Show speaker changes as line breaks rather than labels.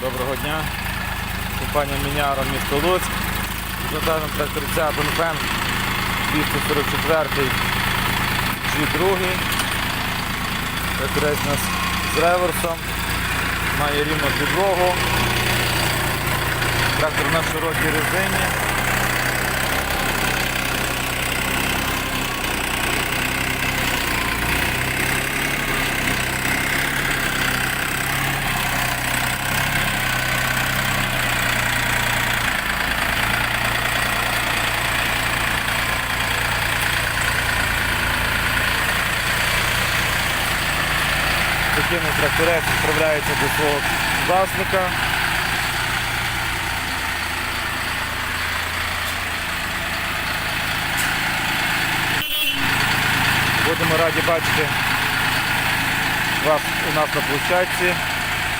Доброго дня. Компанія Міняра місто Луцьк. Задано тракторця Донфен 244 G2. Тракторець у нас з реверсом. Має рівну підлогу. Трактор на широкій резині. Таким тракторець відправляється до свого власника. Будемо раді бачити вас у нас на площадці.